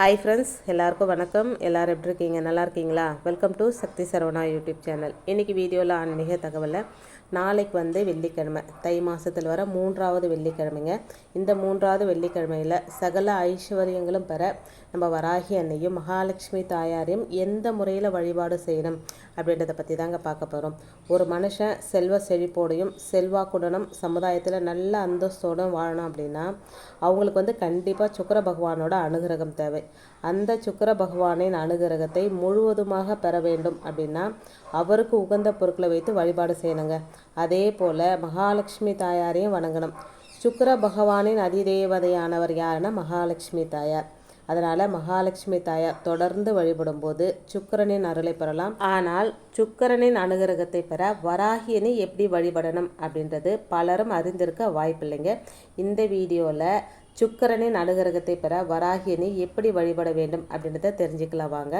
Hi friends எல்லாருக்கும் வணக்கம். எல்லாரும் எப்படி இருக்கீங்க? நல்லா இருக்கீங்களா? Welcome to Sakthi Saravana YouTube channel இன்றைக்கி வீடியோவில் ஆன்மீக தகவலை நாளைக்கு வந்து வெள்ளிக்கிழமை தை மாதத்தில் வர மூன்றாவது வெள்ளிக்கிழமைங்க. இந்த மூன்றாவது வெள்ளிக்கிழமையில் சகல ஐஸ்வர்யங்களும் பெற நம்ம வராகி அன்னையும் மகாலட்சுமி தாயாரையும் எந்த முறையில் வழிபாடு செய்யணும் அப்படின்றத பற்றி தாங்க பார்க்க போகிறோம் ஒரு மனுஷன் செல்வ செழிப்போடையும் செல்வாக்குடனும் சமுதாயத்தில் நல்ல அந்தஸ்தோடும் வாழணும் அப்படின்னா அவங்களுக்கு வந்து கண்டிப்பாக சுக்கிர பகவானோட அனுகிரகம் தேவை. அந்த சுக்கிர பகவானின் அனுகிரகத்தை முழுவதுமாக பெற வேண்டும் அப்படின்னா அவருக்கு உகந்த பொருட்களை வைத்து வழிபாடு செய்யணுங்க. அதே போல் மகாலட்சுமி தாயாரையும் வணங்கணும். சுக்கிர பகவானின் அதிதேவதையானவர் யாருன்னா மகாலட்சுமி தாயார். அதனால் மகாலட்சுமி தாயார் தொடர்ந்து வழிபடும்போது சுக்கிரனின் அருளை பெறலாம். ஆனால் சுக்கரனின் அனுகிரகத்தை பெற வராகியனை எப்படி வழிபடணும் அப்படின்றது பலரும் அறிந்திருக்க வாய்ப்பில்லைங்க. இந்த வீடியோவில் சுக்கிரனின் அனுகிரகத்தை பெற வராகியனை எப்படி வழிபட வேண்டும் அப்படின்றத தெரிஞ்சுக்கலாம் வாங்க.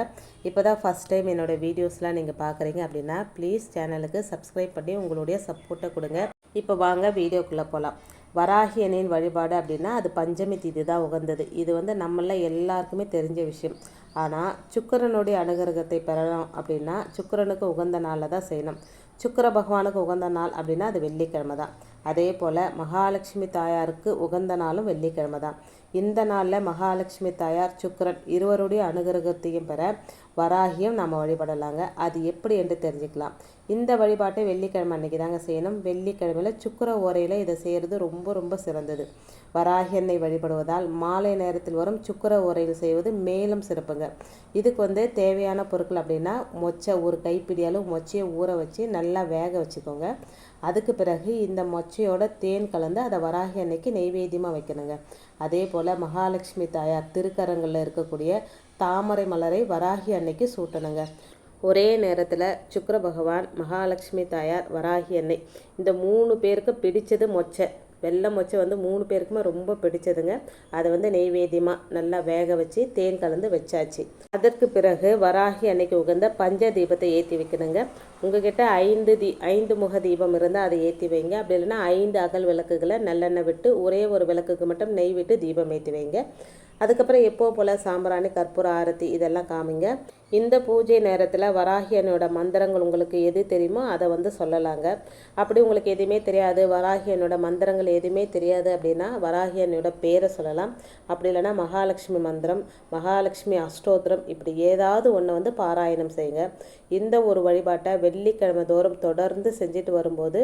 இப்போ தான் ஃபஸ்ட் டைம் என்னோடய வீடியோஸ்லாம் நீங்கள் பார்க்குறீங்க அப்படின்னா ப்ளீஸ் சேனலுக்கு சப்ஸ்கிரைப் பண்ணி உங்களுடைய சப்போர்ட்டை கொடுங்க. இப்போ வாங்க வீடியோக்குள்ளே போகலாம் வராகியனின் வழிபாடு அப்படின்னா அது பஞ்சமி திதி தான் உகந்தது. இது வந்து நம்மள எல்லாருக்குமே தெரிஞ்ச விஷயம். ஆனால் சுக்கிரனுடைய அனுகிரகத்தை பெறணும் அப்படின்னா சுக்கிரனுக்கு உகந்த நாளில் தான் செய்யணும். சுக்கிர பகவானுக்கு உகந்த நாள் அப்படின்னா அது வெள்ளிக்கிழமை தான். அதே போல் மகாலட்சுமி தாயாருக்கு உகந்த நாளும் வெள்ளிக்கிழமை தான் இந்த நாளில் மகாலட்சுமி தாயார் சுக்கரன் இருவருடைய அனுகிரகத்தையும் பெற வராகியும் நம்ம வழிபடலாங்க. அது எப்படி என்று தெரிஞ்சுக்கலாம். இந்த வழிபாட்டை வெள்ளிக்கிழமை அன்றைக்கி தாங்க செய்யணும். வெள்ளிக்கிழமையில் சுக்கர ஓரையில் இதை செய்கிறது ரொம்ப ரொம்ப சிறந்தது. வராகி எண்ணெய் வழிபடுவதால் மாலை நேரத்தில் வரும் சுக்கர ஓரையில் செய்வது மேலும் சிறப்புங்க. இதுக்கு வந்து தேவையான பொருட்கள் அப்படின்னா மொச்சை ஒரு கைப்பிடி அளவு மொச்சையை ஊற வச்சு நல்லா வேக வச்சுக்கோங்க. அதுக்கு பிறகு இந்த மொச்சையோட தேன் கலந்து அதை வராகி அன்னைக்கு நெய்வேத்தியமாக வைக்கணுங்க. அதே போல் மகாலட்சுமி தாயார் திருக்கரங்களில் இருக்கக்கூடிய தாமரை மலரை வராகி அன்னைக்கு சூட்டணுங்க. ஒரே நேரத்தில் சுக்கர பகவான் மகாலட்சுமி தாயார் வராகி அன்னை இந்த மூணு பேருக்கு பிடிச்சது மொச்சை. வெள்ளை மொச்சை வந்து மூணு பேருக்குமே ரொம்ப பிடிச்சதுங்க. அதை வந்து நெய்வேத்தியமாக நல்லா வேக வச்சு தேன் கலந்து வச்சாச்சு. அதற்கு பிறகு வராகி அன்னைக்கு உகந்த பஞ்ச தீபத்தை ஏற்றி வைக்கணுங்க. உங்ககிட்ட ஐந்து தீ ஐந்து முக தீபம் இருந்தால் அதை ஏற்றி வைங்க. அப்படி இல்லைன்னா ஐந்து அகல் விளக்குகளை நல்லெண்ணெய் விட்டு ஒரே ஒரு விளக்குக்கு மட்டும் நெய் விட்டு தீபம் ஏற்றி வைங்க. அதுக்கப்புறம் எப்போ போல் சாம்பிராணி கற்பூர ஆரத்தி இதெல்லாம் காமிங்க. இந்த பூஜை நேரத்தில் வராகியனோட மந்திரங்கள் உங்களுக்கு எது தெரியுமோ அதை வந்து சொல்லலாங்க. அப்படி உங்களுக்கு எதுவுமே தெரியாது. வராகியனோட மந்திரங்கள் எதுவுமே தெரியாது அப்படின்னா வராகியனோட பேரை சொல்லலாம். அப்படி இல்லைன்னா மகாலட்சுமி மந்திரம் மகாலட்சுமி அஷ்டோத்திரம் இப்படி ஏதாவது ஒன்று வந்து பாராயணம் செய்யுங்க. இந்த ஒரு வழிபாட்டை வெள்ளிக்கிழமை தோறும் தொடர்ந்து செஞ்சுட்டு வரும்போது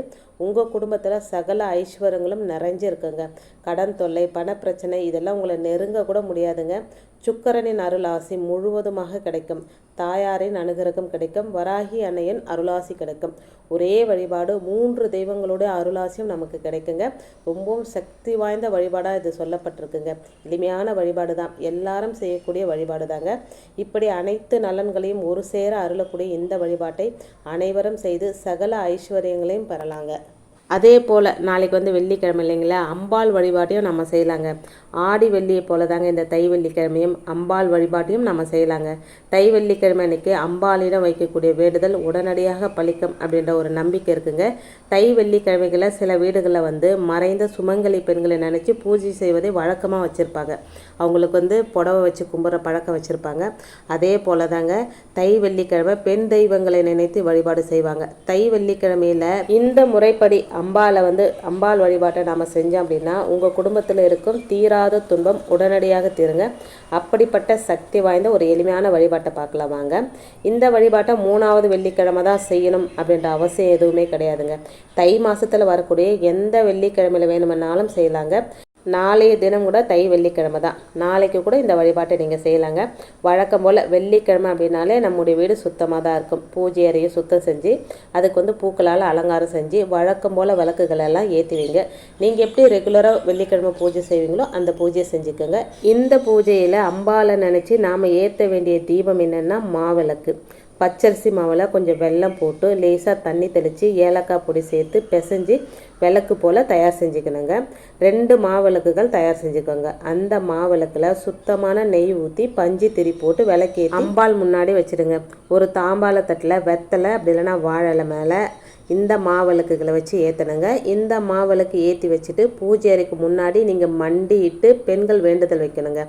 உங்கள் குடும்பத்தில் சகல ஐஸ்வர்யங்களும் நிறைஞ்சிருக்குங்க. கடன் தொல்லை பணப்பிரச்சனை இதெல்லாம் உங்களை நெருங்க கூட முடியாதுங்க. சுக்கரனின் அருளாசி முழுவதுமாக கிடைக்கும். தாயாரின் அனுகிரகம் கிடைக்கும். வராகி அன்னையின் அருளாசி கிடைக்கும். ஒரே வழிபாடு மூன்று தெய்வங்களுடைய அருளாசியும் நமக்கு கிடைக்குங்க. ரொம்பவும் சக்தி வாய்ந்த வழிபாடாக இது சொல்லப்பட்டிருக்குங்க. எளிமையான வழிபாடு தான் எல்லாரும் செய்யக்கூடிய வழிபாடு தாங்க இப்படி அனைத்து நலன்களையும் ஒரு சேர அருளக்கூடிய இந்த வழிபாட்டை அனைவரும் செய்து சகல ஐஸ்வர்யங்களையும் பெறலாங்க. அதே போல் நாளைக்கு வந்து வெள்ளிக்கிழமை இல்லைங்களா? அம்பாள் வழிபாட்டையும் நம்ம செய்யலாங்க. ஆடி வெள்ளியை போல தாங்க இந்த தை வெள்ளிக்கிழமையும் அம்பாள் வழிபாட்டையும் நம்ம செய்யலாங்க. தை வெள்ளிக்கிழமை அன்னைக்கு அம்பாளிடம் வைக்கக்கூடிய வேண்டுதல் உடனடியாக பழிக்கும் அப்படின்ற ஒரு நம்பிக்கை இருக்குங்க. தை வெள்ளிக்கிழமைகளை சில வீடுகளில் வந்து மறைந்த சுமங்கலி பெண்களை நினச்சி பூஜை செய்வதை வழக்கமாக வச்சுருப்பாங்க. அவங்களுக்கு வந்து புடவை வச்சு கும்புற பழக்கம் வச்சுருப்பாங்க. அதே போல் தாங்க தை வெள்ளிக்கிழமை பெண் தெய்வங்களை நினைத்து வழிபாடு செய்வாங்க. தை வெள்ளிக்கிழமையில் இந்த முறைப்படி அம்பாலை வந்து அம்பாள் வழிபாட்டை நாம் செஞ்சோம் அப்படின்னா உங்கள் குடும்பத்தில் இருக்கும் தீராத துன்பம் உடனடியாக தீருங்க. அப்படிப்பட்ட சக்தி வாய்ந்த ஒரு எளிமையான வழிபாட்டை பார்க்கலாம் வாங்க. இந்த வழிபாட்டை மூணாவது வெள்ளிக்கிழமை தான் செய்யணும் அப்படின்ற அவசியம் எதுவுமே கிடையாதுங்க. தை மாதத்தில் வரக்கூடிய எந்த வெள்ளிக்கிழமையில் வேணுமென்னாலும் செய்யலாங்க. நாளைய தினம் கூட தை வெள்ளிக்கிழமை தான். நாளைக்கு கூட இந்த வழிபாட்டை நீங்கள் செய்யலாங்க. வழக்கம் போல் வெள்ளிக்கிழமை அப்படின்னாலே நம்முடைய வீடு சுத்தமாக தான் இருக்கும். பூஜை அறையை சுத்தம் செஞ்சு அதுக்கு வந்து பூக்களால் அலங்காரம் செஞ்சு வழக்கம் போல் விளக்குகளெல்லாம் ஏற்றுவீங்க நீங்கள் எப்படி ரெகுலராக வெள்ளிக்கிழமை பூஜை செய்வீங்களோ அந்த பூஜையை செஞ்சுக்கோங்க. இந்த பூஜையில் அம்பாலை நினச்சி நாம் ஏற்ற வேண்டிய தீபம் என்னென்னா மாவிளக்கு. பச்சரிசி மாவில் கொஞ்சம் வெல்லம் போட்டு லேசாக தண்ணி தெளித்து ஏலக்காய் பொடி சேர்த்து பிசைஞ்சு விளக்கு போல் தயார் செஞ்சுக்கணுங்க. ரெண்டு மாவிளக்குகள் தயார் செஞ்சுக்கோங்க. அந்த மாவிளக்கில் சுத்தமான நெய் ஊற்றி பஞ்சு திரி போட்டு விளக்கி அம்பாள் முன்னாடி வச்சுடுங்க. ஒரு தாம்பாளை தட்டில் வெத்தலை அப்படி இல்லைன்னா வாழை மேலே இந்த மாவிளக்குகளை வச்சு ஏற்றணுங்க இந்த மாவிளக்கு ஏற்றி வச்சுட்டு பூஜை அறைக்கு முன்னாடி நீங்கள் மண்டிட்டு பெண்கள் வேண்டுதல் வைக்கணுங்க.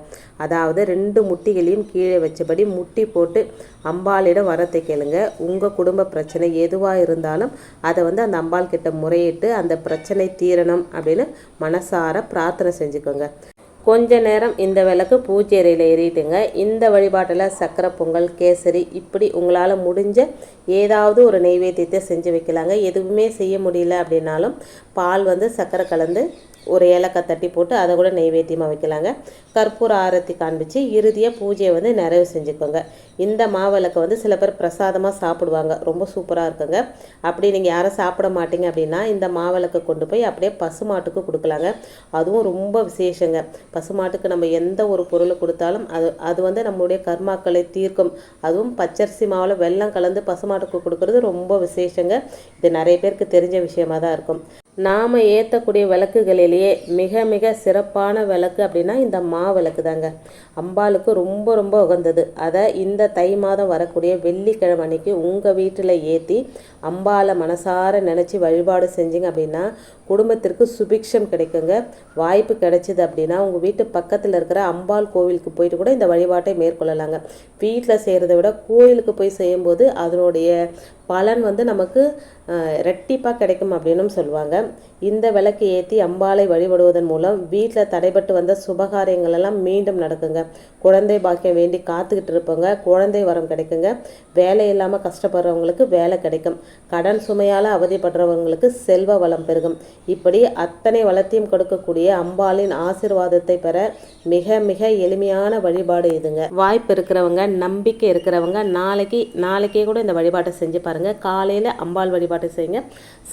அதாவது ரெண்டு முட்டிகளையும் கீழே வச்சபடி முட்டி போட்டு அம்பாளிடம் வரத்தை கேளுங்க. உங்கள் குடும்ப பிரச்சனை எதுவாக இருந்தாலும் அதை வந்து அந்த அம்பாள் கிட்ட முறையிட்டு அந்த பிரச்சனை தீரணும் அப்படின்னு மனசார பிரார்த்தனை செஞ்சுக்கோங்க. கொஞ்ச நேரம் இந்த விளக்கு பூச்சேரியில் அறையில் ஏறிட்டுங்க. இந்த வழிபாட்டில் சக்கரை பொங்கல் கேசரி இப்படி உங்களால் முடிஞ்ச ஏதாவது ஒரு நெய்வேத்தியத்தை செஞ்சு வைக்கலாங்க. எதுவுமே செய்ய முடியல அப்படின்னாலும் பால் வந்து சக்கரை கலந்து ஒரு ஏலக்காய் தட்டி போட்டு அதை கூட நெய்வேத்தியமாக வைக்கலாங்க. கற்பூர ஆரத்தி காண்பிச்சு இறுதியாக பூஜையை வந்து நிறைவு செஞ்சுக்கோங்க. இந்த மாவிளக்கை வந்து சில பேர் பிரசாதமாக சாப்பிடுவாங்க. ரொம்ப சூப்பராக இருக்குங்க. அப்படி நீங்கள் யாரும் சாப்பிட மாட்டீங்க அப்படின்னா இந்த மாவிளக்கை கொண்டு போய் அப்படியே பசுமாட்டுக்கு கொடுக்கலாங்க. அதுவும் ரொம்ப விசேஷங்க. பசுமாட்டுக்கு நம்ம எந்த ஒரு பொருளை கொடுத்தாலும் அது அது வந்து நம்மளுடைய கர்மாக்களை தீர்க்கும். அதுவும் பச்சரிசி மாவில் வெல்லம் கலந்து பசுமாட்டுக்கு கொடுக்கறது ரொம்ப விசேஷங்க. இது நிறைய பேருக்கு தெரிஞ்ச விஷயமா தான் இருக்கும். நாம் ஏற்றக்கூடிய விளக்குகளிலேயே மிக மிக சிறப்பான விளக்கு அப்படின்னா இந்த மா விளக்கு தாங்க அம்பாளுக்கு ரொம்ப ரொம்ப உகந்தது. அதை இந்த தை மாதம் வரக்கூடிய வெள்ளிக்கிழமை அன்னைக்கு உங்கள் வீட்டில் ஏற்றி அம்பாலை மனசார நினச்சி வழிபாடு செஞ்சிங்க அப்படின்னா குடும்பத்திற்கு சுபிக்ஷம் கிடைக்குங்க. வாய்ப்பு கிடைச்சிது அப்படின்னா உங்கள் வீட்டு பக்கத்தில் இருக்கிற அம்பாள் கோவிலுக்கு போயிட்டு கூட இந்த வழிபாட்டை மேற்கொள்ளலாங்க. வீட்டில் செய்கிறத விட கோயிலுக்கு போய் செய்யும்போது அதனுடைய பலன் வந்து நமக்கு ரெட்டிப்பாக கிடைக்கும் அப்படின்னும் சொல்லுவாங்க. இந்த விளக்கு ஏற்றி அம்பாலை வழிபடுவதன் மூலம் வீட்டில் தடைபட்டு வந்த சுபகாரியங்கள் எல்லாம் மீண்டும் நடக்குங்க. குழந்தை பாக்கியம் வேண்டி காத்துக்கிட்டு இருப்பவங்க குழந்தை வரம் கிடைக்குங்க. வேலை இல்லாமல் கஷ்டப்படுறவங்களுக்கு வேலை கிடைக்கும். கடன் சுமையால் அவதிப்படுறவங்களுக்கு செல்வ வளம் பெருகும். இப்படி அத்தனை வளத்தையும் கொடுக்கக்கூடிய அம்பாளின் ஆசிர்வாதத்தை பெற மிக மிக எளிமையான வழிபாடு இதுங்க. வாய்ப்பு இருக்கிறவங்க நம்பிக்கை இருக்கிறவங்க நாளைக்கு நாளைக்கே கூட இந்த வழிபாட்டை செஞ்சு பாருங்கள் காலையில் அம்பாள் வழிபாட்டை செய்யுங்க.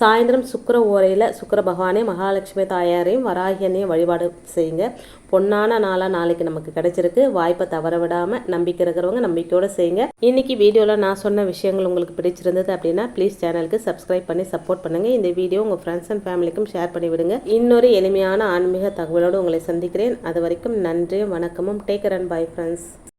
சாயந்தரம் சுக்கர ஓரையில் சுக்கர பகவானே மகாலட்சுமி தாயாரையும் வராகியனையும் வழிபாடு செய்யுங்க. பொன்னான நாளாக நாளைக்கு நமக்கு கிடைச்சிருக்கு. வாய்ப்பை தவற விடாமல் நம்பிக்கை இருக்கிறவங்க நம்பிக்கையோடு செய்யுங்க. இன்னைக்கு வீடியோவில் நான் சொன்ன விஷயங்கள் உங்களுக்கு பிடிச்சிருந்தது அப்படின்னா ப்ளீஸ் சேனலுக்கு சப்ஸ்கிரைப் பண்ணி சப்போர்ட் பண்ணுங்கள் இந்த வீடியோ உங்கள் ஃப்ரெண்ட்ஸ் அண்ட் ஃபேமிலிக்கும் ஷேர் பண்ணிவிடுங்க இன்னொரு எளிமையான ஆன்மீக தகவலோடு உங்களை சந்திக்கிறேன். அது வரைக்கும் நன்றியும் வணக்கமும். Take and bye friends